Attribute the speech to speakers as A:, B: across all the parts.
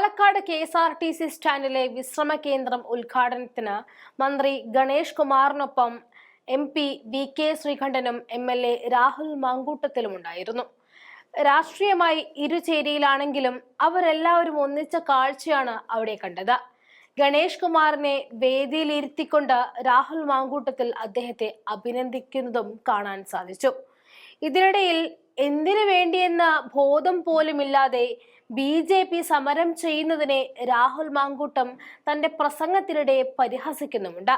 A: Palakkad K S R T C സ്റ്റാൻഡിലെ വിശ്രമ കേന്ദ്രം ഉദ്ഘാടനത്തിന് മന്ത്രി ഗണേഷ് കുമാറിനൊപ്പം എം പി വി കെ ശ്രീകണ്ഠനും എം എൽ എ രാഹുൽ മാങ്കൂട്ടത്തിലും ഉണ്ടായിരുന്നു രാഷ്ട്രീയമായി ഇരുചേരിയിലാണെങ്കിലും അവരെല്ലാവരും ഒന്നിച്ച കാഴ്ചയാണ് അവിടെ കണ്ടത്. ഗണേഷ് കുമാറിനെ വേദിയിലിരുത്തിക്കൊണ്ട് രാഹുൽ മാങ്കൂട്ടത്തിൽ അദ്ദേഹത്തെ അഭിനന്ദിക്കുന്നതും കാണാൻ സാധിച്ചു. ഇതിനിടയിൽ എന്തിനു വേണ്ടിയെന്ന ബോധം പോലുമില്ലാതെ ബി ജെ പി സമരം ചെയ്യുന്നതിനെ രാഹുൽ മാങ്കൂട്ടം തന്റെ പ്രസംഗത്തിനിടെ പരിഹസിക്കുന്നുമുണ്ട്.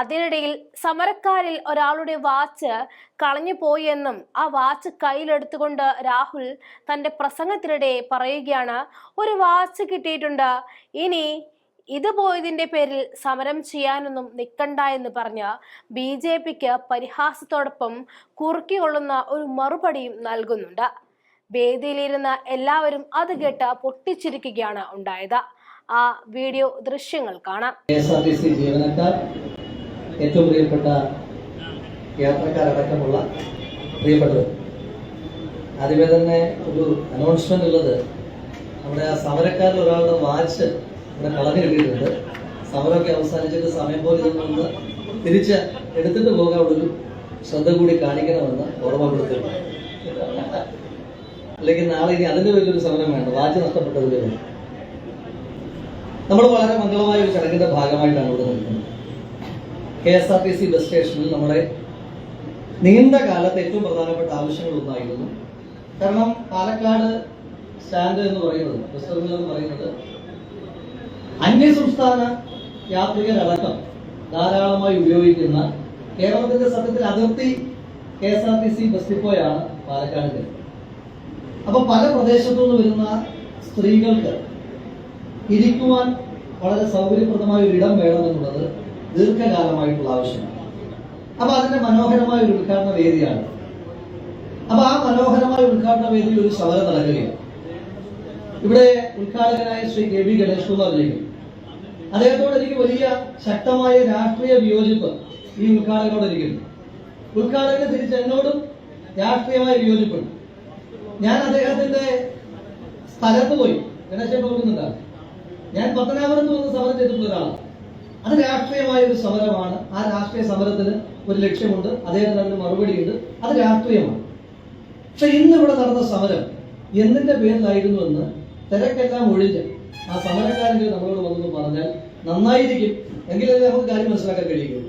A: അതിനിടയിൽ സമരക്കാരിൽ ഒരാളുടെ വാച്ച് കളഞ്ഞു പോയെന്നും ആ വാച്ച് കയ്യിലെടുത്തുകൊണ്ട് രാഹുൽ തന്റെ പ്രസംഗത്തിനിടെ പറയുകയാണ് ഒരു വാച്ച് കിട്ടിയിട്ടുണ്ട് ഇനി ഇത് പോയതിന്റെ പേരിൽ സമരം ചെയ്യാനൊന്നും നിൽക്കണ്ട എന്ന് പറഞ്ഞ ബി ജെ പിക്ക് പരിഹാസത്തോടൊപ്പം കുറുക്കിക്കൊള്ളുന്ന ഒരു മറുപടിയും നൽകുന്നുണ്ട്. വേദിയിലിരുന്ന എല്ലാവരും അത് കേട്ട് പൊട്ടിച്ചിരിക്കുകയാണ് ഉണ്ടായത്. ആ വീഡിയോ ദൃശ്യങ്ങൾ കാണാം.
B: ജീവനക്കാർ ഏറ്റവും പ്രിയപ്പെട്ട യാത്രക്കാരടക്കമുള്ള പ്രിയപ്പെട്ടവർ ആദ്യമേ തന്നെ ഒരു അനൗൺസ്മെന്റ് ഉള്ളത്. നമ്മുടെ ആ സമരക്കാരിൽ ഒരാളുടെ വാച്ച് ഇവിടെ കളഞ്ഞു കിട്ടിയിട്ടുണ്ട്. സമരമൊക്കെ അവസാനിച്ചിട്ട് സമയം പോലെ തിരിച്ച് എടുത്തിട്ട് പോകാനുള്ളൊരു ശ്രദ്ധ കൂടി കാണിക്കണമെന്ന് ഓർമ്മപ്പെടുത്തുന്നു. അല്ലെങ്കിൽ നാളെ ഇനി അതിന്റെ വലിയൊരു സമരം വേണ്ട. വാച്ച് നഷ്ടപ്പെട്ടതിൽ വേണം നമ്മൾ വളരെ മംഗളമായ ഒരു ചടങ്ങിന്റെ ഭാഗമായിട്ടാണ് ഇവിടെ നിൽക്കുന്നത്. K S R T C bus സ്റ്റേഷനിൽ നമ്മുടെ നീണ്ട കാലത്ത് ഏറ്റവും പ്രധാനപ്പെട്ട ആവശ്യങ്ങളൊന്നായിരുന്നു. കാരണം പാലക്കാട് സ്റ്റാൻഡ് എന്ന് പറയുന്നത് ബസ് ടെർമിനൽ എന്ന് പറയുന്നത് അന്യസംസ്ഥാന യാത്രികരടക്കം ധാരാളമായി ഉപയോഗിക്കുന്ന കേരളത്തിന്റെ സത്യത്തിൽ അതിർത്തി K S R T C bus ഡിപ്പോയാണ് Palakkad അപ്പൊ പല പ്രദേശത്തു നിന്ന് വരുന്ന സ്ത്രീകൾക്ക് ഇരിക്കുവാൻ വളരെ സൗകര്യപ്രദമായ ഒരു ഇടം വേണമെന്നുള്ളത് ദീർഘകാലമായിട്ടുള്ള ആവശ്യമാണ്. അപ്പൊ അതിന്റെ മനോഹരമായ ഒരു ഉദ്ഘാടന വേദിയാണ്. അപ്പൊ ആ മനോഹരമായ ഉദ്ഘാടന വേദിയിൽ ഒരു സമരം നടക്കുകയാണ്. ഇവിടെ ഉദ്ഘാടകനായ ശ്രീ കെ വി ഗണേഷ് കുമാർ ലഭിക്കും അദ്ദേഹത്തോട് എനിക്ക് വലിയ ശക്തമായ രാഷ്ട്രീയ വിയോജിപ്പ് ഈ ഉദ്ഘാടകനോട് ഇരിക്കുന്നു. ഉദ്ഘാടകന് തിരിച്ച് എന്നോടും രാഷ്ട്രീയമായ വിയോജിപ്പുണ്ട്. ഞാൻ അദ്ദേഹത്തിന്റെ സ്ഥലത്ത് പോയി. ഗണേശൻ ഓർക്കുന്നുണ്ടാണ് ഞാൻ പത്തനാപുരത്ത് വന്ന് സമരം ചെയ്തിട്ടുള്ള ഒരാളാണ് അത് രാഷ്ട്രീയമായ ഒരു സമരമാണ്. ആ രാഷ്ട്രീയ സമരത്തിന് ഒരു ലക്ഷ്യമുണ്ട്. അദ്ദേഹത്തിന് അതിന് മറുപടിയുണ്ട്. അത് രാഷ്ട്രീയമാണ്. പക്ഷെ ഇന്ന് ഇവിടെ നടന്ന സമരം എന്തിന്റെ പേരിലായിരുന്നു എന്ന് തിരക്കെല്ലാം ഒഴിഞ്ഞ് ആ സമരക്കാരെങ്കിലും നമ്മളോട് വന്നു പറഞ്ഞാൽ നന്നായിരിക്കും. എങ്കിലല്ലേ നമുക്ക് കാര്യം മനസ്സിലാക്കാൻ കഴിയുള്ളൂ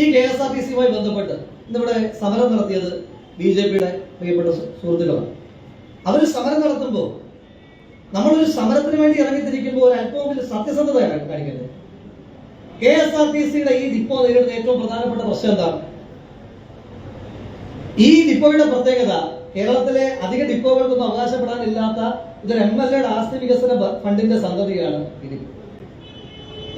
B: ഈ കെ എസ് ആർ ടി സിയുമായി ബന്ധപ്പെട്ട് ഇന്നിവിടെ സമരം നടത്തിയത് ബി ജെ പിയുടെ പ്രിയപ്പെട്ട സുഹൃത്തുക്കളാണ് അവർ സമരം നടത്തുമ്പോൾ നമ്മളൊരു സമരത്തിന് വേണ്ടി ഇറങ്ങിത്തിരിക്കുമ്പോൾ ഒരു അല്പമെങ്കിലും സത്യസന്ധത കാണിക്കുന്നത് കെ എസ് ആർ ടി സിയുടെ ഈ ഡിപ്പോ നേരിടുന്ന ഏറ്റവും പ്രധാനപ്പെട്ട പ്രശ്നം എന്താണ്? ഈ ഡിപ്പോയുടെ പ്രത്യേകത കേരളത്തിലെ അധിക ഡിപ്പോകൾക്കൊന്നും അവകാശപ്പെടാനില്ലാത്ത ഇതൊരു എം എൽ എയുടെ ആസ്തി വികസന ഫണ്ടിന്റെ സന്തതിയാണ് ഇതിൽ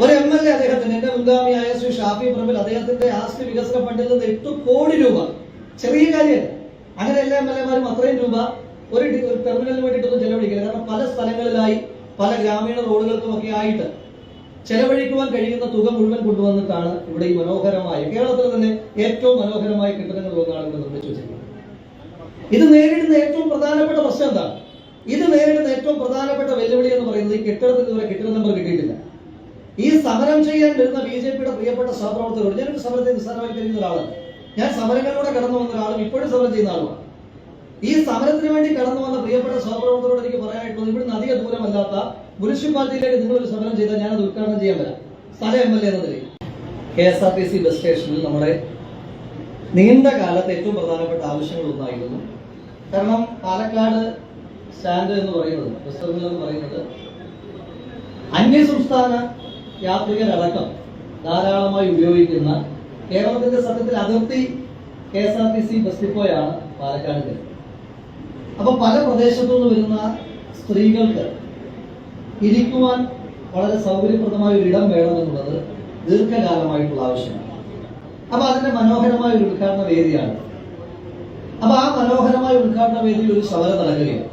B: ഒരു എം എൽ എ അദ്ദേഹത്തിന് എന്റെ മുൻഗാമിയായ ശ്രീ ഷാഫി പറമ്പിൽ അദ്ദേഹത്തിന്റെ ആസ്തി വികസന ഫണ്ടിൽ നിന്ന് എട്ട് കോടി രൂപ. ചെറിയ കാര്യമല്ല. അങ്ങനെ എല്ലാ എം എൽ എമാരും അത്രയും രൂപ ഒരു ടെർമിനലിന് വേണ്ടിയിട്ടൊന്നും ചെലവഴിക്കില്ല കാരണം പല സ്ഥലങ്ങളിലായി പല ഗ്രാമീണ റോഡുകൾക്കും ഒക്കെ ആയിട്ട് ചെലവഴിക്കുവാൻ കഴിയുന്ന തുക മുഴുവൻ കൊണ്ടുവന്നിട്ടാണ് ഇവിടെ ഈ മനോഹരമായ കേരളത്തിൽ തന്നെ ഏറ്റവും മനോഹരമായ കെട്ടിടങ്ങളിലൊന്നാണ് ഇവിടെ നിർമ്മിച്ചു വെച്ചിരിക്കുന്നത്. ഇത് നേരിടുന്ന ഏറ്റവും പ്രധാനപ്പെട്ട പ്രശ്നം എന്താണ്? ഇത് നേരിടുന്ന ഏറ്റവും പ്രധാനപ്പെട്ട വെല്ലുവിളി എന്ന് പറയുന്നത് ഈ കെട്ടിടത്തിന് ഇതുവരെ കെട്ടിട നമ്പർ കിട്ടിയിട്ടില്ല. ഈ സമരം ചെയ്യാൻ വരുന്ന ബി ജെ പിയുടെ പ്രിയപ്പെട്ട സഹപ്രവർത്തകരോട് ഞാനൊരു സമരത്തെ നിസ്സാരമായി കഴിയുന്ന ഒരാളാണ് ഞാൻ സമരങ്ങളിലൂടെ കടന്നു വന്ന ഒരാളും ഇപ്പോഴും സമരം ചെയ്യുന്ന ആളുമാണ്. ഈ സമരത്തിന് വേണ്ടി കടന്നു വന്ന പ്രിയപ്പെട്ട സഹപ്രവർത്തകരോട് എനിക്ക് പറയാനുള്ളത് ഇവിടുന്ന് അധിക ദൂരമല്ലാത്ത മുനിസിപ്പാലിറ്റിയിലേക്ക് ഒരു സമരം ചെയ്താൽ ഞാനത് ഉദ്ഘാടനം ചെയ്യാൻ വരാം. സ്ഥല എം എൽ എ എന്ന നിലയിൽ. K S R T C bus സ്റ്റേഷനിൽ നമ്മുടെ നീണ്ട കാലത്ത് ഏറ്റവും പ്രധാനപ്പെട്ട ആവശ്യങ്ങൾ ഒന്നായിരുന്നു. കാരണം പാലക്കാട് സ്റ്റാൻഡ് എന്ന് പറയുന്നത് ബസ് ടെർമിനൽ എന്ന് പറയുന്നത് അന്യസംസ്ഥാന യാത്രികരടക്കം ധാരാളമായി ഉപയോഗിക്കുന്ന കേരളത്തിന്റെ സത്യത്തിൽ അതിർത്തി K S R T C bus ഡിപ്പോയാണ് Palakkad അപ്പൊ പല പ്രദേശത്തു നിന്ന് വരുന്ന സ്ത്രീകൾക്ക് ഇരിക്കുവാൻ വളരെ സൗകര്യപ്രദമായ ഒരു ഇടം വേണമെന്നുള്ളത് ദീർഘകാലമായിട്ടുള്ള ആവശ്യമാണ്. അപ്പൊ അതിന്റെ മനോഹരമായ ഒരു ഉദ്ഘാടന വേദിയാണ്. അപ്പൊ ആ മനോഹരമായ ഉദ്ഘാടന വേദിയിൽ ഒരു സമരം നടക്കുകയാണ്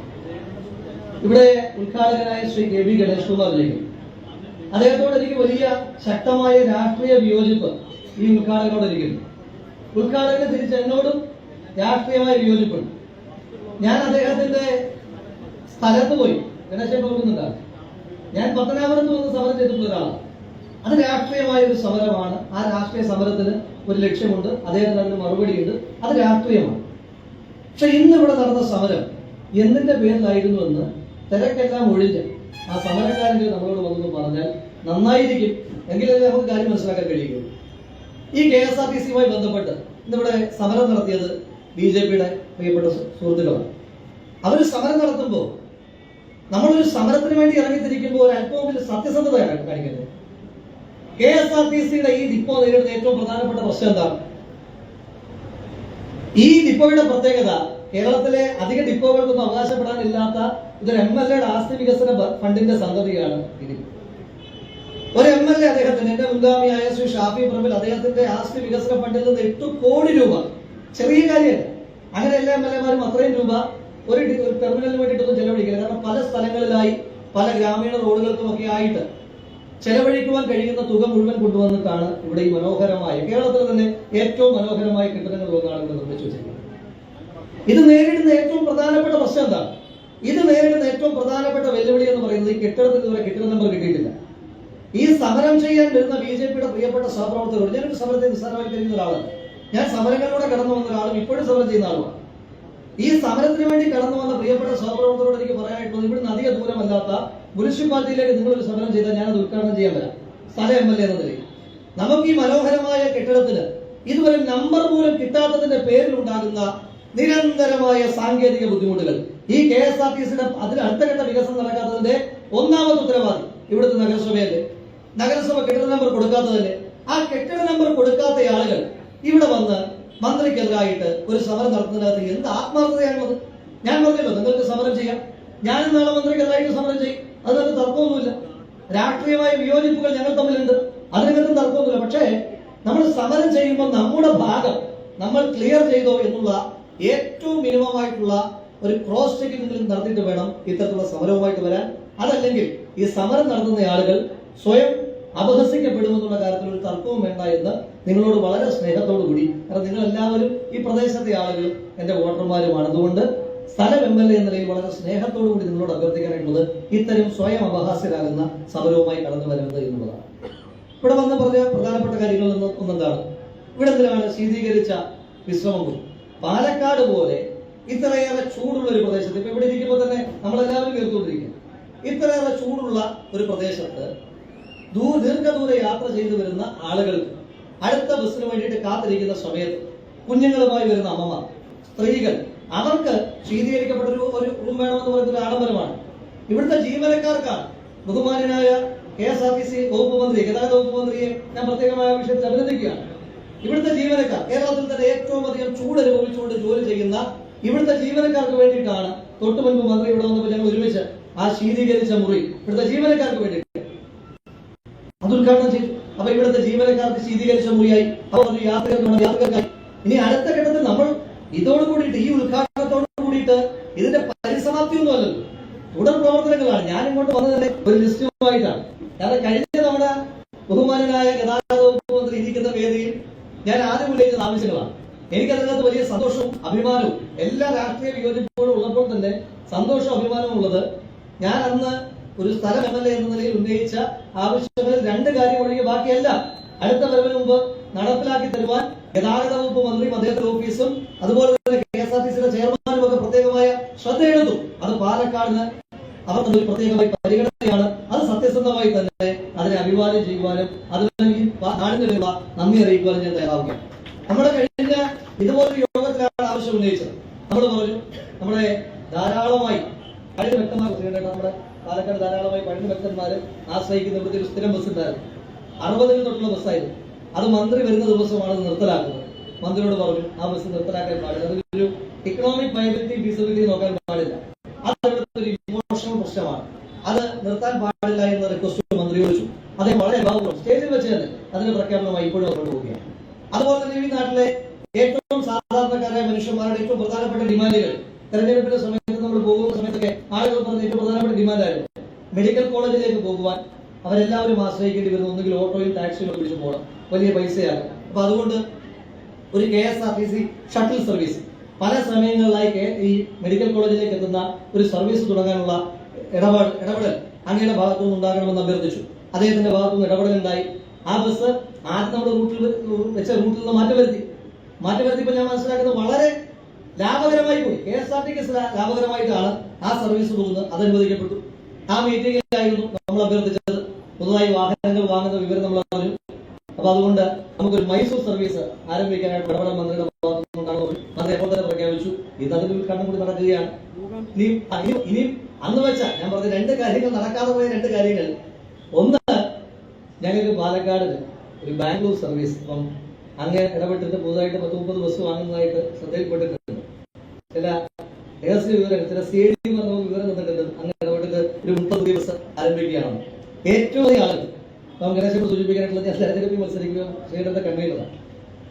B: ഇവിടെ ഉദ്ഘാടകനായ ശ്രീ കെ വി ഗണേഷ് കുമാർ അദ്ദേഹത്തോട് എനിക്ക് വലിയ ശക്തമായ രാഷ്ട്രീയ വിയോജിപ്പ് ഈ ഉദ്ഘാടകനോടിരിക്കുന്നു ഉദ്ഘാടകന് തിരിച്ച് എന്നോടും രാഷ്ട്രീയമായി വിയോജിപ്പുണ്ട്. ഞാൻ അദ്ദേഹത്തിന്റെ സ്ഥലത്ത് പോയി ഗണേശൻ ഓർക്കുന്നുണ്ടാണ് ഞാൻ പത്തനാപുരത്ത് വന്ന് സമരം ചെയ്തിട്ടുള്ള ഒരാളാണ്. അത് രാഷ്ട്രീയമായ ഒരു സമരമാണ്. ആ രാഷ്ട്രീയ സമരത്തിന് ഒരു ലക്ഷ്യമുണ്ട്. അദ്ദേഹത്തിന് അതിന് മറുപടിയുണ്ട്. അത് രാഷ്ട്രീയമാണ്. പക്ഷെ ഇന്ന് ഇവിടെ നടന്ന സമരം എന്തിന്റെ പേരിലായിരുന്നു എന്ന് തിരക്കെല്ലാം ഒഴിഞ്ഞ് ആ സമരക്കാരെങ്കിലും നമ്മളോട് വന്നു പറഞ്ഞാൽ നന്നായിരിക്കും. എങ്കിലല്ലേ നമുക്ക് കാര്യം മനസ്സിലാക്കാൻ കഴിയുള്ളൂ ഈ കെ എസ് ആർ ടി സിയുമായി ബന്ധപ്പെട്ട് ഇന്നിവിടെ സമരം നടത്തിയത് ബി ജെ പിയുടെ പ്രിയപ്പെട്ട സുഹൃത്തുക്കളാണ്. അവർ സമരം നടത്തുമ്പോൾ നമ്മളൊരു സമരത്തിന് വേണ്ടി ഇറങ്ങിത്തിരിക്കുമ്പോൾ ഒരു അല്പമെങ്കിലും സത്യസന്ധത കാണിക്കുന്നത് കെ എസ് ആർ ടി സിയുടെ ഈ ഡിപ്പോ നേരിടുന്ന ഏറ്റവും പ്രധാനപ്പെട്ട പ്രശ്നം എന്താണ്? ഈ ഡിപ്പോയുടെ പ്രത്യേകത കേരളത്തിലെ അധിക ഡിപ്പോകൾക്കൊന്നും അവകാശപ്പെടാനില്ലാത്ത ഇതൊരു എം എൽ എയുടെ ആസ്തി വികസന ഫണ്ടിന്റെ സംഗതിയാണ് ഡിപ്പോ. ഒരു എം എൽ എ അദ്ദേഹത്തിന് എന്റെ മുൻഗാമിയായ ശ്രീ ഷാഫി പ്രബിൽ അദ്ദേഹത്തിന്റെ ആസ്തി വികസന ഫണ്ടിൽ നിന്ന് എട്ട് കോടി രൂപ. ചെറിയ കാര്യമല്ല. അങ്ങനെ എല്ലാ എം എൽ എമാരും അത്രയും രൂപ ഒരു ടെർമിനലിന് വേണ്ടിയിട്ടൊന്നും ചെലവഴിക്കില്ല. കാരണം പല സ്ഥലങ്ങളിലായി പല ഗ്രാമീണ റോഡുകൾക്കും ഒക്കെ ആയിട്ട് ചെലവഴിക്കുവാൻ കഴിയുന്ന തുക മുഴുവൻ കൊണ്ടുവന്നിട്ടാണ് ഇവിടെ ഈ മനോഹരമായ കേരളത്തിൽ തന്നെ ഏറ്റവും മനോഹരമായ കെട്ടിടങ്ങളിലൊന്നാണ് ഇവിടെ നിർമ്മിച്ചു വെച്ചിരിക്കുന്നത്. ഇത് നേരിടുന്ന ഏറ്റവും പ്രധാനപ്പെട്ട പ്രശ്നം എന്താണ്? ഇത് നേരിടുന്ന ഏറ്റവും പ്രധാനപ്പെട്ട വെല്ലുവിളി എന്ന് പറയുന്നത് ഈ കെട്ടിടത്തിന് ഇതുവരെ കെട്ടിട നമ്പർ കിട്ടിയിട്ടില്ല. ഈ സമരം ചെയ്യാൻ വരുന്ന ബി ജെ പിയുടെ പ്രിയപ്പെട്ട സഹപ്രവർത്തകർ ഞാനൊരു സമരത്തെ നിസ്സാരവൽക്കരിക്കുന്ന ഒരാളാണ് ഞാൻ സമരങ്ങളിലൂടെ കടന്നു വന്ന ഒരാളും ഇപ്പോഴും സമരം ചെയ്യുന്ന ആളുമാണ്. ഈ സമരത്തിന് വേണ്ടി കടന്നു വന്ന പ്രിയപ്പെട്ട സഹപ്രവർത്തകരോട് എനിക്ക് പറയാനായിട്ടുള്ളത് ഇവിടുന്ന് അധിക ദൂരമല്ലാത്ത മുനിസിപ്പാലിറ്റിയിലേക്ക് നിങ്ങൾ ഒരു സമരം ചെയ്താൽ ഞാനത് ഉദ്ഘാടനം ചെയ്യാൻ വരാം. സ്ഥല എം എൽ എ എന്ന നിലയിൽ. നമുക്ക് ഈ മനോഹരമായ കെട്ടിടത്തിന് ഇതുവരെ നമ്പർ പോലും കിട്ടാത്തതിന്റെ പേരിൽ ഉണ്ടാകുന്ന നിരന്തരമായ സാങ്കേതിക ബുദ്ധിമുട്ടുകൾ. ഈ കെ എസ് ആർ ടി സിയുടെ അതിന് അടുത്ത ഘട്ട വികസനം നടക്കാത്തതിന്റെ ഒന്നാമത്തെ ഉത്തരവാദി ഇവിടുത്തെ നഗരസഭയല്ലേ നഗരസഭ കെട്ടിട നമ്പർ കൊടുക്കാത്തതല്ലേ ആ കെട്ടിട നമ്പർ കൊടുക്കാത്ത ആളുകൾ ഇവിടെ വന്ന് മന്ത്രിക്കെതിരായിട്ട് ഒരു സമരം നടത്തുന്നതിനകത്ത് എന്ത് ആത്മാർത്ഥതയാണുള്ളത്? ഞാൻ പറഞ്ഞല്ലോ നിങ്ങൾക്ക് സമരം ചെയ്യാം. ഞാനും നാളെ മന്ത്രിക്കെതിരായിട്ട് സമരം ചെയ്യും. അതിനകത്ത് തർക്കമൊന്നുമില്ല. രാഷ്ട്രീയമായ വിയോജിപ്പുകൾ ഞങ്ങൾ തമ്മിലുണ്ട്. അതിനകത്തും തർക്കമൊന്നുമില്ല. പക്ഷേ നമ്മൾ സമരം ചെയ്യുമ്പോൾ നമ്മുടെ ഭാഗം നമ്മൾ ക്ലിയർ ചെയ്തോ എന്നുള്ള ഏറ്റവും മിനിമം ആയിട്ടുള്ള ഒരു ക്രോസ് ചെക്കിംഗ് നടത്തിയിട്ട് വേണം ഇത്തരത്തിലുള്ള സമരവുമായിട്ട് വരാൻ. അതല്ലെങ്കിൽ ഈ സമരം നടത്തുന്ന ആളുകൾ സ്വയം അപഹസിക്കപ്പെടുമെന്നുള്ള കാര്യത്തിൽ ഒരു തർക്കവും വേണ്ട എന്ന് നിങ്ങളോട് വളരെ സ്നേഹത്തോടു കൂടി കാരണം നിങ്ങൾ എല്ലാവരും ഈ പ്രദേശത്തെ ആളുകൾ എന്റെ വോട്ടർമാരുമാണ്. അതുകൊണ്ട് സ്ഥലം എം എൽ എ എന്ന നിലയിൽ വളരെ സ്നേഹത്തോടു കൂടി നിങ്ങളോട് അഭ്യർത്ഥിക്കാനായിട്ടുള്ളത് ഇത്തരം സ്വയം അപഹാസ്യരാകുന്ന സമരവുമായി കടന്നു വരരുത് എന്നുള്ളതാണ്. ഇവിടെ വന്ന് പറഞ്ഞ പ്രധാനപ്പെട്ട കാര്യങ്ങളിൽ നിന്ന് ഒന്നെന്താണ്? ഇവിടെ എന്തിനാണ് ശീതീകരിച്ച വിശ്രമം? പാലക്കാട് പോലെ ഇത്രയേറെ ചൂടുള്ള ഒരു പ്രദേശത്ത് ഇപ്പൊ ഇവിടെ ഇരിക്കുമ്പോൾ തന്നെ നമ്മളെല്ലാവരും കേൾത്തുകൊണ്ടിരിക്കും ഇത്രയേറെ ചൂടുള്ള ഒരു പ്രദേശത്ത് ദൂ ദീർഘദൂര യാത്ര ചെയ്തു വരുന്ന ആളുകൾക്ക് അടുത്ത ബസ്സിന് വേണ്ടിയിട്ട് കാത്തിരിക്കുന്ന സമയത്ത് കുഞ്ഞുങ്ങളുമായി വരുന്ന അമ്മമാർ സ്ത്രീകൾ അവർക്ക് ശീതീകരിക്കപ്പെട്ട ഒരു ഒരു റൂം വേണമെന്ന് പറയുന്ന ഒരു ആഡംബരമാണ്. ഇവിടുത്തെ ജീവനക്കാർക്കാണ് ബഹുമാനായ K S R T C വകുപ്പ് മന്ത്രി ഗതാഗത വകുപ്പ് മന്ത്രിയെ ഞാൻ പ്രത്യേകമായ വിഷയത്തിൽ അഭിനന്ദിക്കുകയാണ്. ഇവിടുത്തെ ജീവനക്കാർ കേരളത്തിൽ തന്നെ ഏറ്റവും അധികം ചൂട് അനുഭവിച്ചുകൊണ്ട് ജോലി ചെയ്യുന്ന ഇവിടുത്തെ ജീവനക്കാർക്ക് വേണ്ടിയിട്ടാണ് തൊട്ടു മുൻപ് മന്ത്രി ഇവിടെ വന്നപ്പോൾ ഞങ്ങൾ ഒരുമിച്ച് ആ ശീതീകരിച്ച മുറി ഇവിടുത്തെ ജീവനക്കാർക്ക് വേണ്ടി അത് ചെയ്തു. അപ്പൊ ഇവിടുത്തെ ജീവനക്കാർക്ക് ശീതീകരിച്ച മുറിയായി. അവർ പറഞ്ഞു യാത്രക്കാർ ഇനി അടുത്ത ഘട്ടത്തിൽ നമ്മൾ ഇതോട് കൂടിയിട്ട് ഈ ഉദ്ഘാടനത്തോട് കൂടിയിട്ട് ഇതിന്റെ പരിസമാപ്തി ഒന്നും അല്ലല്ലോ തുടർ പ്രവർത്തനങ്ങളാണ്. ഞാൻ ഇങ്ങോട്ട് വന്നത് ഒരു ലിസ്റ്റുമായിട്ടാണ്. കാരണം കഴിഞ്ഞ തവണ ബഹുമാനനായ ഗതാഗത വകുപ്പ് മന്ത്രി ഇരിക്കുന്ന വേദിയിൽ ഞാൻ ആദ്യം ഉന്നയിച്ചത് ആവശ്യങ്ങളാണ്. എനിക്കതിനകത്ത് വലിയ സന്തോഷവും അഭിമാനവും എല്ലാ രാഷ്ട്രീയ വിയോജിപ്പുകളും ഉള്ളപ്പോൾ തന്നെ സന്തോഷവും അഭിമാനവും ഉള്ളത് ഞാൻ അന്ന് ഒരു സ്ഥലം എം എൽ എ എന്ന നിലയിൽ ഉന്നയിച്ച ആവശ്യങ്ങളിൽ രണ്ട് കാര്യം ഒഴികെ ബാക്കിയെല്ലാം അടുത്ത വരവിന് മുമ്പ് നടപ്പിലാക്കി തരുവാൻ ഗതാഗത വകുപ്പ് മന്ത്രിയും അദ്ദേഹത്തിന്റെ ഓഫീസും അതുപോലെ തന്നെ കെ എസ് ആർ ടി സിയുടെ ചെയർമാനും ഒക്കെ പ്രത്യേകമായ ശ്രദ്ധയെടുത്തു അത് പാലക്കാടിന് അവർ തമ്മിൽ പ്രത്യേകമായി പരിഗണനയാണ്. അത് സത്യസന്ധമായി തന്നെ അതിനെ അഭിവാദ്യം ചെയ്യുവാനും അതിന് ഈ നാടിനുള്ള നന്ദി അറിയിക്കുവാനും ഞാൻ തയ്യാറാവുകയാണ്. നമ്മുടെ കഴിഞ്ഞ ഇതുപോലൊരു യോഗത്തിലാണ് ആവശ്യം ഉന്നയിച്ചത്. നമ്മൾ പറഞ്ഞു നമ്മുടെ ധാരാളമായി വളരെ വ്യക്തമായി നമ്മുടെ പാലക്കാട് ധാരാളമായി പഴഞ്ഞ ഭക്തന്മാർ ആശ്രയിക്കുന്ന ഇവിടുത്തെ ഒരു സ്ഥിരം ബസ് ഉണ്ടായിരുന്നു. അറുപതിന് തൊട്ടുള്ള ബസ്സായിരുന്നു അത് മന്ത്രി വരുന്ന ദിവസമാണ് അത് നിർത്തലാക്കുന്നത്. മന്ത്രിയോട് പറഞ്ഞു ആ ബസ് നിർത്തലാക്കാൻ പാടില്ല. അതൊരു ഇക്കണോമിക് വയബിലിറ്റി ഫീസിബിലിറ്റി നോക്കാൻ പാടില്ല. അത് ഒരു ഇമോഷണൽ പ്രശ്നമാണ്. അത് നിർത്താൻ പാടില്ല എന്ന റിക്വസ്റ്റ് മന്ത്രി ചോദിച്ചു. അദ്ദേഹം വളരെ അഭാവം സ്റ്റേജിൽ വെച്ച് തന്നെ അതിന്റെ പ്രഖ്യാപനമായി ഇപ്പോഴും കൊണ്ടുപോവുകയാണ് അതുപോലെ തന്നെ ഈ നാട്ടിലെ ഏറ്റവും സാധാരണക്കാരായ മനുഷ്യന്മാരുടെ ഏറ്റവും പ്രധാനപ്പെട്ട ഡിമാൻഡുകൾ തെരഞ്ഞെടുപ്പിന്റെ സമയത്ത് നമ്മൾ പോകുന്ന സമയത്തൊക്കെ ആളുകൾ പറഞ്ഞ ഏറ്റവും പ്രധാനപ്പെട്ട ഡിമാൻഡായിരുന്നു മെഡിക്കൽ കോളേജിലേക്ക് പോകുവാൻ അവരെല്ലാവരും ആശ്രയിക്കേണ്ടി വരുന്ന ഒന്നുകിൽ ഓട്ടോയിൽ ടാക്സിയും പിടിച്ചു പോകണം. വലിയ പൈസയാണ് അപ്പൊ അതുകൊണ്ട് ഒരു K S R T C shuttle service. പല സമയങ്ങളിലായി ഈ മെഡിക്കൽ കോളേജിലേക്ക് എത്തുന്ന ഒരു സർവീസ് തുടങ്ങാനുള്ള ഇടപാട് ഇടപെടൽ അങ്ങയുടെ ഭാഗത്തുനിന്ന് ഉണ്ടാകണമെന്ന് അഭ്യർത്ഥിച്ചു. അദ്ദേഹത്തിന്റെ ഭാഗത്തുനിന്ന് ഇടപെടലുണ്ടായി. ആ ബസ് ആദ്യം നമ്മുടെ റൂട്ടിൽ വെച്ച റൂട്ടിൽ നിന്ന് മാറ്റം വരുത്തി. മാറ്റം വരുത്തിയപ്പോൾ ഞാൻ മനസ്സിലാക്കുന്നത് വളരെ ലാഭകരമായി പോയി. കെ എസ് ആർ ടി ലാഭകരമായിട്ടാണ് ആ സർവീസ് തുടർന്ന് അത് അനുവദിക്കപ്പെട്ടു ആ മീറ്റിംഗിലായിരുന്നു നമ്മൾ അഭ്യർത്ഥിച്ചത്. പുതുതായി വാഹനങ്ങൾ വാങ്ങുന്ന വിവരം നമ്മൾ അറിഞ്ഞു. അപ്പൊ അതുകൊണ്ട് നമുക്കൊരു മൈസൂർ സർവീസ് ആരംഭിക്കാനായിട്ട് ഇടപെടൽ മന്ത്രിയുടെ മന്ത്രി അപ്പോൾ തന്നെ പ്രഖ്യാപിച്ചു? ഇത് അതിന്റെ ഉദ്ഘാടനം കൂടി നടക്കുകയാണ്. ഇനിയും അന്ന് വെച്ച ഞാൻ പറഞ്ഞ രണ്ട് കാര്യങ്ങൾ നടക്കാതെ പോയ രണ്ട് കാര്യങ്ങൾ. ഒന്ന് ഞങ്ങൾക്ക് പാലക്കാട് ഒരു ബാംഗ്ലൂർ സർവീസ് ഇപ്പം അങ്ങനെ ഇടപെട്ടിട്ട് പുതുതായിട്ട് പത്ത് മുപ്പത് ബസ് വാങ്ങുന്നതായിട്ട് ശ്രദ്ധയിൽപ്പെട്ടിട്ടുണ്ട്. ചില രഹസ്യ വിവരങ്ങൾ ചില സ്റ്റേഡിയം വിവരം തന്നിട്ടുണ്ട്. അങ്ങനെ ഇടപെട്ടിട്ട് ഒരു മുപ്പത് ദിവസം ആരംഭിക്കുകയാണ്. ഏറ്റവും അധികം ആളുകൾ നമുക്ക് ഗണേശനെ സൂചിപ്പിക്കാനായിട്ടുള്ള ഞാൻ തെരഞ്ഞെടുപ്പിൽ മത്സരിക്കുക ശ്രീകരണത്തെ കൺവീനറാണ്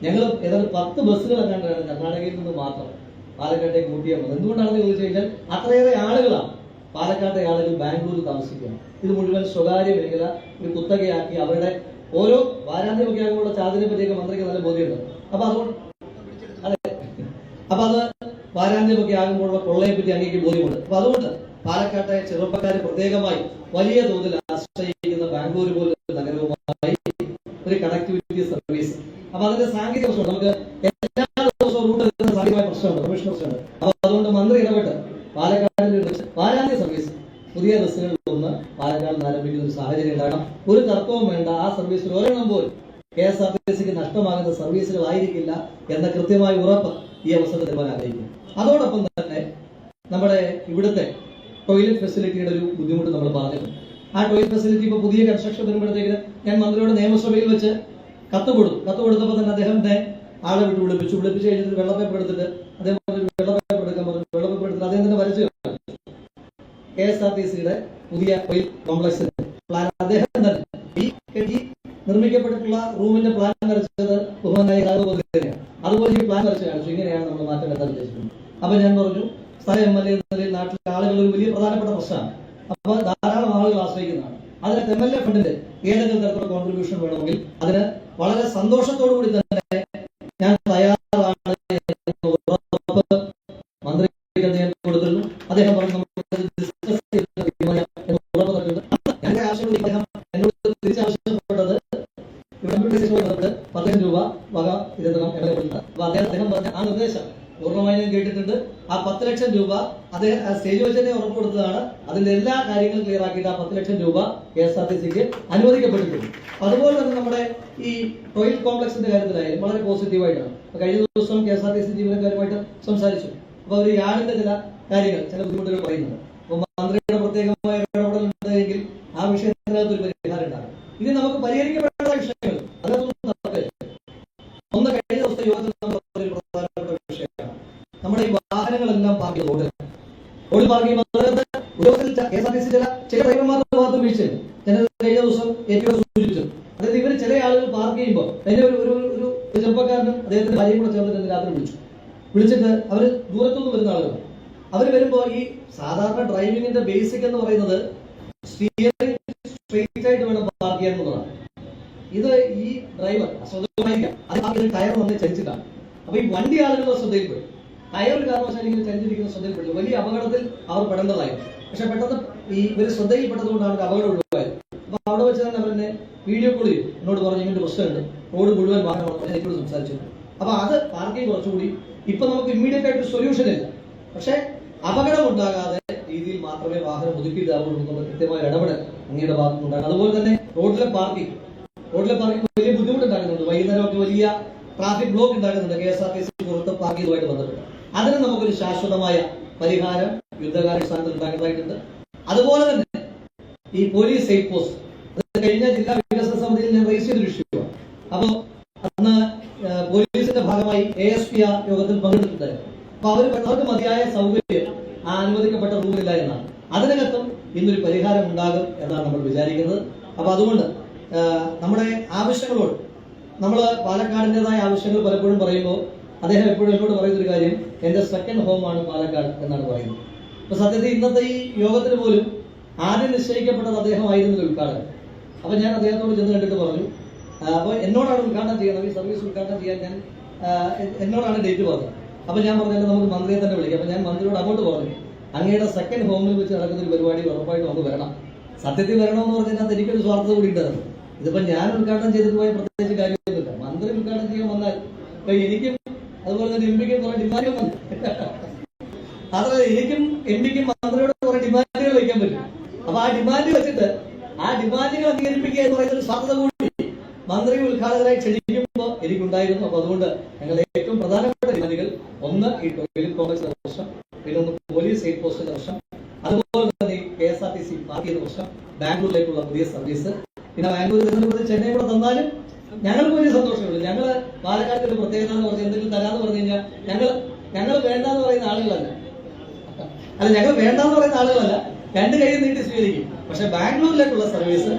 B: ഞങ്ങൾ ഏതാണ്ട് പത്ത് ബസ്സുകൾ കണ്ടാണ് കർണാടകയിൽ നിന്ന് മാത്രം പാലക്കാട്ടേക്ക് കൂട്ടിയാൽ മതി. എന്തുകൊണ്ടാണെന്ന് ചോദിച്ചു കഴിഞ്ഞാൽ അത്രയേറെ ആളുകളാണ് പാലക്കാട്ടെ ആളുകൾ ബാംഗ്ലൂരിൽ താമസിക്കുകയാണ് ഇത് മുഴുവൻ സ്വകാര്യ മേഖല ഒരു കുത്തകയാക്കി അവരുടെ ഓരോ വാരാന്ത്യമൊക്കെ ആകുമ്പോൾ ചാർജിനെ പറ്റിയൊക്കെ മന്ത്രിക്ക് നല്ല ബോധ്യമുണ്ട്. അപ്പൊ അതുകൊണ്ട് അതെ. അപ്പൊ അത് വാരാന്ത്യമൊക്കെ ആകുമ്പോഴുള്ള കൊള്ളയെ പറ്റി അങ്ങേക്ക് ബോധ്യമുണ്ട്. അപ്പൊ അതുകൊണ്ട് പാലക്കാട്ടെ ചെറുപ്പക്കാർ പ്രത്യേകമായി വലിയ തോതിൽ ആശ്രയിക്കുന്ന ബാംഗ്ലൂർ പോലുള്ള നഗരവുമായി ഒരു കണക്ടിവിറ്റി സർവീസ് അപ്പൊ അതിന്റെ സാങ്കേതിക പ്രശ്നം നമുക്ക് എല്ലാ ദിവസവും റൂട്ട് സാങ്കേതികമായ പ്രശ്നമുണ്ട്. കമ്മീഷൻ പ്രശ്നമുണ്ട്. അപ്പൊ അതുകൊണ്ട് മന്ത്രി ഇടപെട്ട് പാലക്കാടിൽ നിന്ന് സർവീസ് പുതിയ ബസ്സുകളിൽ ഒന്ന് പാലക്കാട് ആരംഭിക്കുന്ന ഒരു സാഹചര്യം ഉണ്ടാകണം. ഒരു തർക്കവും വേണ്ട. ആ സർവീസിൽ ഒരെണ്ണം പോലും കെ എസ് ആർ ടി സിക്ക് നഷ്ടമാകുന്ന സർവീസുകളായിരിക്കില്ല എന്ന കൃത്യമായ ഉറപ്പ് ഈ അവസരത്തിൽ ഞാൻ അതോടൊപ്പം തന്നെ നമ്മുടെ ഇവിടുത്തെ ടോയ്ലറ്റ് ഫെസിലിറ്റിയുടെ ഒരു ബുദ്ധിമുട്ട് നമ്മൾ പറഞ്ഞിട്ടുണ്ട്. ആ ടോയ്ലറ്റ് ഫെസിലിറ്റി ഇപ്പോൾ പുതിയ കൺസ്ട്രക്ഷൻ വരുമ്പോഴത്തേക്ക് ഞാൻ മന്ത്രിയോട് നിയമസഭയിൽ വെച്ച് കത്ത് കൊടുത്തു. കത്ത് കൊടുത്തപ്പോൾ തന്നെ അദ്ദേഹത്തെ ആളെ വിട്ട് വിളിപ്പിച്ചു. വിളിപ്പിച്ച് കഴിഞ്ഞിട്ട് വെള്ള പേപ്പർ എടുത്തിട്ട് അദ്ദേഹം വെള്ള പേപ്പർ എടുക്കാൻ പറഞ്ഞു. വെള്ള എടുത്തിട്ട് അദ്ദേഹം തന്നെ വരച്ചു കെ എസ് ആർ ടി സിയുടെ പുതിയ പ്ലാൻ അദ്ദേഹം തന്നെ നിർമ്മിക്കപ്പെട്ടിട്ടുള്ള റൂമിന്റെ പ്ലാൻ വരച്ചത് ബഹുമാനായി അതുപോലെ ഈ പ്ലാൻ വരച്ച് കാണിച്ചു. ഇങ്ങനെയാണ് നമ്മൾ മാറ്റം വരുത്താൻ ഉദ്ദേശിക്കുന്നത്. അപ്പൊ ഞാൻ പറഞ്ഞു സ്ഥല എം എൽ എ എന്ന നിലയിൽ നാട്ടിലെ ആളുകൾ ഒരു വലിയ പ്രധാനപ്പെട്ട പ്രശ്നമാണ്. അപ്പൊ ധാരാളം ആളുകൾ ആശ്രയിക്കുന്നതാണ്. അതിന് എം എൽ എ ഫണ്ടിന്റെ ഏതെങ്കിലും തരത്തിലുള്ള കോൺട്രിബ്യൂഷൻ വേണമെങ്കിൽ അതിന് വളരെ സന്തോഷത്തോടു കൂടി തന്നെ ഞാൻ തയ്യാറാണ് മന്ത്രി കൊടുത്തിരുന്നു. അദ്ദേഹം പറഞ്ഞു ഞങ്ങളുടെ ആവശ്യങ്ങൾ അദ്ദേഹം എന്നോട് തിരിച്ചാവശ്യപ്പെട്ടത് പത്ത് ലക്ഷം രൂപ അദ്ദേഹം പറഞ്ഞ ആ നിർദ്ദേശം പൂർണമായി കേട്ടിട്ടുണ്ട്. ആ പത്ത് ലക്ഷം രൂപ അദ്ദേഹം സ്റ്റേജ് വെച്ച് തന്നെ ഉറപ്പ് കൊടുത്തതാണ് അതിന്റെ എല്ലാ കാര്യങ്ങളും ക്ലിയർ ആക്കിയിട്ട് ആ പത്ത് ലക്ഷം രൂപ കെ എസ് ആർ ടി സിക്ക് അനുവദിക്കപ്പെട്ടിട്ടുണ്ട്. അതുപോലെ തന്നെ നമ്മുടെ ഈ ടോയ്ലറ്റ് കോംപ്ലക്സിന്റെ കാര്യത്തിലായാലും വളരെ പോസിറ്റീവായിട്ടാണ്. കഴിഞ്ഞ ദിവസം K S R T C ജീവനക്കാരുമായിട്ട് സംസാരിച്ചു. അപ്പൊ അവർ യാളിന്റെ ചില കാര്യങ്ങൾ ചില ബുദ്ധിമുട്ടുകൾ പറയുന്നുണ്ട്. അപ്പൊ മന്ത്രിയുടെ പ്രത്യേകമായ ഇടപെടലുണ്ട് എങ്കിൽ ആ വിഷയത്തിനകത്ത് ഒരു പരിഹാരം ഉണ്ടാകും. ഇനി നമുക്ക് പരിഹരിക്കപ്പെടേണ്ട വിഷയങ്ങൾ അതിനകത്തൊന്നും തർക്കമില്ല. ഒന്ന് കഴിഞ്ഞ ദിവസത്തെ യോഗത്തിൽ നമ്മൾ പറഞ്ഞ ഒരു പ്രധാനപ്പെട്ട വിഷയമാണ് നമ്മുടെ ഈ വാഹനങ്ങളെല്ലാം പാർക്ക് ചെയ്ത് റോഡിൽ ചെയ്യുമ്പോൾ അതിനകത്ത് ഉദ്യോഗസ്ഥരിൽ K S R T C ചില ചില ഡ്രൈവർമാരുടെ ഭാഗത്ത് വീഴ്ചയുണ്ട് ചിലത് കഴിഞ്ഞ അതായത് ഇവർ ചില ആളുകൾ പാർക്ക് ചെയ്യുമ്പോൾ അതിന്റെ ഒരു ഒരു ഒരു ചെറുപ്പക്കാരനും അദ്ദേഹത്തിന്റെ ഭാര്യയും രാത്രി വിളിച്ചു. വിളിച്ചിട്ട് അവർ ദൂരത്തുനിന്ന് വരുന്ന ആളുകൾ. അവർ വരുമ്പോൾ ഈ സാധാരണ ഡ്രൈവിംഗിന്റെ ബേസിക് എന്ന് പറയുന്നത് സ്റ്റിയറിംഗ് സ്ട്രെയിറ്റ് ആയിട്ട് വേണം പാർക്ക് ചെയ്യാൻ എന്നുള്ളതാണ്. ഇത് ഈ ഡ്രൈവർ അശ്രദ്ധമായിരിക്കാം അത് ടയർ വന്ന് ചരിച്ചിട്ടാണ് അപ്പൊ ഈ വണ്ടി ആളുകളുടെ ശ്രദ്ധയിൽപ്പെടും. ടയർ ഒരു കാരണവശാലും ഇങ്ങനെ ചരിച്ചിരിക്കുന്ന ശ്രദ്ധയിൽപ്പെട്ടു വലിയ അപകടത്തിൽ അവർ പെടേണ്ടതായിരുന്നു പക്ഷെ പെട്ടെന്ന് ഈ ഇവർ ശ്രദ്ധയിൽപ്പെട്ടതുകൊണ്ടാണ് കൊണ്ടാണ് അപകടം ഒഴിവായത്. അപ്പൊ അവിടെ വെച്ച് തന്നെ അവരെന്നെ വീഡിയോ കോൾ ചെയ്തു. എന്നോട് പറഞ്ഞു ഇങ്ങനെ പ്രശ്നമുണ്ട്. റോഡ് മുഴുവൻ വാഹനമാണ് എന്നോട് സംസാരിച്ചു. അപ്പൊ അത് പാർക്കിങ് കുറച്ചുകൂടി ഇപ്പൊ നമുക്ക് ഇമ്മീഡിയറ്റ് ആയിട്ട് സൊല്യൂഷൻ ഇല്ല. പക്ഷെ അപകടം ഉണ്ടാകാതെ രീതിയിൽ മാത്രമേ വാഹനം ഒതുക്കിയിടാവുള്ളൂ എന്നുള്ള കൃത്യമായ ഇടപെടൽ അങ്ങയുടെ ഭാഗത്തുനിന്നുണ്ടാകും അതുപോലെ തന്നെ റോഡിലെ പാർക്കിംഗ്. റോഡിലെ പാർക്കിംഗ് വലിയ ബുദ്ധിമുട്ടുണ്ടാകുന്നുണ്ട് വൈകുന്നേരമൊക്കെ വലിയ ട്രാഫിക് ബ്ലോക്ക് ഉണ്ടാകുന്നുണ്ട് K S R T C പുറത്ത് പാർക്കിങ്ങുമായിട്ട് ബന്ധപ്പെട്ട്. അതിന് നമുക്കൊരു ശാശ്വതമായ പരിഹാരം യുദ്ധകാലാടിസ്ഥാനത്തിൽ ഉണ്ടാക്കേണ്ടതായിട്ടുണ്ട് അതുപോലെ തന്നെ ഈ പോലീസ് സേഫ് പോസ്റ്റ് കഴിഞ്ഞ ജില്ലാ വികസന സമിതിയിൽ ഞാൻ റേസ് ചെയ്ത വിഷയമാണ് അപ്പോ അന്ന് പോലീസിന്റെ ഭാഗമായി എ എസ് പി യോഗത്തിൽ പങ്കെടുത്തിട്ടുണ്ടായിരുന്നു. അപ്പൊ അവർ അവർക്ക് മതിയായ സൗകര്യം ആ അനുവദിക്കപ്പെട്ട റൂമില്ല എന്നാണ്. അതിനകത്തും ഇന്നൊരു പരിഹാരം ഉണ്ടാകും എന്നാണ് നമ്മൾ വിചാരിക്കുന്നത്. അപ്പൊ അതുകൊണ്ട് നമ്മുടെ ആവശ്യങ്ങളോട് നമ്മൾ പാലക്കാടിന്റെതായ ആവശ്യങ്ങൾ പലപ്പോഴും പറയുമ്പോൾ അദ്ദേഹം എപ്പോഴും എന്നോട് പറയുന്നൊരു കാര്യം എന്റെ സെക്കൻഡ് ഹോമാണ് പാലക്കാട് എന്നാണ് പറയുന്നത്. അപ്പൊ സത്യത്തിൽ ഇന്നത്തെ ഈ യോഗത്തിന് പോലും ആദ്യം നിശ്ചയിക്കപ്പെട്ടത് അദ്ദേഹമായിരുന്നു ഉദ്ഘാടനം അപ്പൊ ഞാൻ അദ്ദേഹത്തോട് ചെന്ന് കണ്ടിട്ട് പറഞ്ഞു അപ്പോൾ അപ്പൊ എന്നോടാണ് ഉദ്ഘാടനം ചെയ്യണം ഈ സർവീസ് ഉദ്ഘാടനം ചെയ്യാൻ ഞാൻ എന്നോടാണ് ഡേറ്റ് പറഞ്ഞത്. അപ്പൊ ഞാൻ പറഞ്ഞു നമുക്ക് മന്ത്രിയെ തന്നെ വിളിക്കാം. അപ്പൊ ഞാൻ മന്ത്രിയോട് അങ്ങോട്ട് പറഞ്ഞു അങ്ങയുടെ സെക്കൻഡ് ഹോമിൽ വെച്ച് നടക്കുന്ന ഒരു പരിപാടി ഉറപ്പായിട്ട് നമുക്ക് വരണം. സത്യത്തിൽ വരണമെന്ന് പറഞ്ഞാൽ എനിക്കൊരു സ്വാർത്ഥത കൂടി ഉണ്ടായിരുന്നു. ഇതിപ്പോ ഞാൻ ഉദ്ഘാടനം ചെയ്തിട്ട് പോയ പ്രത്യേകിച്ച് കാര്യമൊന്നുമില്ല. മന്ത്രി ഉദ്ഘാടനം ചെയ്യാൻ വന്നാൽ എനിക്കും അതുപോലെ തന്നെ എം പിക്ക് കുറെ ഡിമാൻഡും വന്നു മാത്രമല്ല എനിക്കും എം പിക്കും മന്ത്രിയോട് കുറെ ഡിമാൻഡുകൾ വയ്ക്കാൻ പറ്റും. അപ്പൊ ആ ഡിമാൻഡ് വെച്ചിട്ട് ആ ഡിമാൻഡുകൾ അംഗീകരിപ്പിക്കുക എന്ന് പറയുന്ന ഒരു സാധ്യത കൂടി മന്ത്രി ഉദ്ഘാടകരായി ക്ഷണിക്കുമ്പോൾ എനിക്കുണ്ടായിരുന്നു. അപ്പൊ അതുകൊണ്ട് ഞങ്ങളുടെ ഏറ്റവും പ്രധാനപ്പെട്ട ഡിമാൻഡുകൾ ഒന്ന് ഈ ടോയ്ലറ്റ് കോംപ്ലക്സിന്റെ വർഷം പിന്നെ ഒന്ന് പോലീസ് എയ്ഡ് പോസ്റ്റിന്റെ വർഷം അതുപോലെ തന്നെ K S R T C പാർട്ടിയുടെ വർഷം ബാംഗ്ലൂരിലേക്കുള്ള പുതിയ സർവീസ്. പിന്നെ ബാംഗ്ലൂരിൽ ചെന്നൈ കൂടെ തന്നാലും ഞങ്ങൾക്ക് വലിയ സന്തോഷമുള്ളൂ ഞങ്ങൾ പാലക്കാട് ഒരു പ്രത്യേകത എന്ന് പറഞ്ഞാൽ എന്തെങ്കിലും തരാന്ന് പറഞ്ഞു കഴിഞ്ഞാൽ ഞങ്ങൾ ഞങ്ങൾ വേണ്ടെന്ന് പറയുന്ന ആളുകളല്ല. അല്ല ഞങ്ങൾ വേണ്ടെന്ന് പറയുന്ന ആളുകളല്ല. രണ്ട് കൈ നീട്ടി സ്വീകരിക്കും. പക്ഷെ ബാംഗ്ലൂരിലേക്കുള്ള സർവീസ്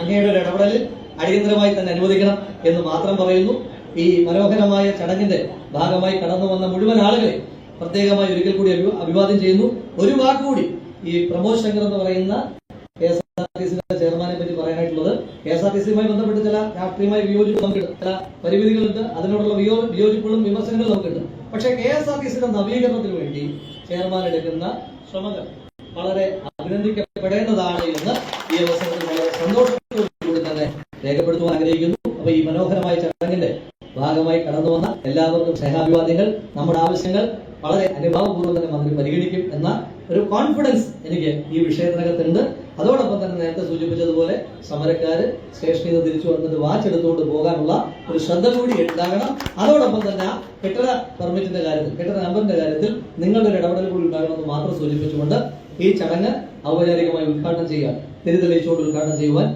B: അങ്ങയുടെ ഒരു ഇടപെടലിൽ അടിയന്തരമായി തന്നെ അനുവദിക്കണം എന്ന് മാത്രം പറയുന്നു. ഈ മനോഹരമായ ചടങ്ങിന്റെ ഭാഗമായി കടന്നു വന്ന മുഴുവൻ ആളുകളെ പ്രത്യേകമായി ഒരിക്കൽ കൂടി അഭിവാദ്യം ചെയ്യുന്നു. ഒരു വാക്കുകൂടി ഈ പ്രമോദ് ശങ്കർ എന്ന് പറയുന്ന ചെയർമാനെ പറ്റി പറയാനായിട്ടുള്ളത്. കെ എസ് ആർ ടി സിയുമായി ബന്ധപ്പെട്ട് ചില രാഷ്ട്രീയമായ വിയോജിപ്പ് ചില പരിമിതികളുണ്ട്. അതിനോടുള്ള വിയോ വിയോജിപ്പുകളും വിമർശനങ്ങളും നമുക്കുണ്ട്. പക്ഷെ കെ എസ് ആർ ടി സിയുടെ നവീകരണത്തിന് വേണ്ടി ചെയർമാൻ എടുക്കുന്ന ശ്രമങ്ങൾ വളരെ അഭിനന്ദിക്കപ്പെടേണ്ടതാണ് എന്ന് ഈ അവസരത്തിൽ വളരെ സന്തോഷത്തോടുകൂടി തന്നെ രേഖപ്പെടുത്തുവാൻ ആഗ്രഹിക്കുന്നു. അപ്പൊ ഈ മനോഹരമായ ചടങ്ങിന്റെ ഭാഗമായി കടന്നു വന്ന എല്ലാവർക്കും സ്നേഹാഭിവാദ്യങ്ങൾ. നമ്മുടെ ആവശ്യങ്ങൾ വളരെ അനുഭാവപൂർവം തന്നെ മന്ത്രി പരിഗണിക്കും എന്ന ഒരു കോൺഫിഡൻസ് എനിക്ക് ഈ വിഷയത്തിനകത്തുണ്ട്. അതോടൊപ്പം തന്നെ നേരത്തെ സൂചിപ്പിച്ചതുപോലെ സമരക്കാര് സ്റ്റേഷനിൽ നിന്ന് തിരിച്ചു വന്നിട്ട് വാച്ച് എടുത്തുകൊണ്ട് പോകാനുള്ള ഒരു ശ്രദ്ധ കൂടി ഉണ്ടാകണം. അതോടൊപ്പം തന്നെ കെട്ടിട പെർമിറ്റിന്റെ കാര്യത്തിൽ കെട്ടിട നമ്പറിന്റെ കാര്യത്തിൽ നിങ്ങളുടെ ഒരു ഇടപെടൽ കൂടി ഉണ്ടാകണമെന്ന് മാത്രം സൂചിപ്പിച്ചുകൊണ്ട് ഈ ചടങ്ങ് ഔപചാരികമായി ഉദ്ഘാടനം ചെയ്യാൻ തിരിതെളിയിച്ചുകൊണ്ട് ഉദ്ഘാടനം ചെയ്യുവാൻ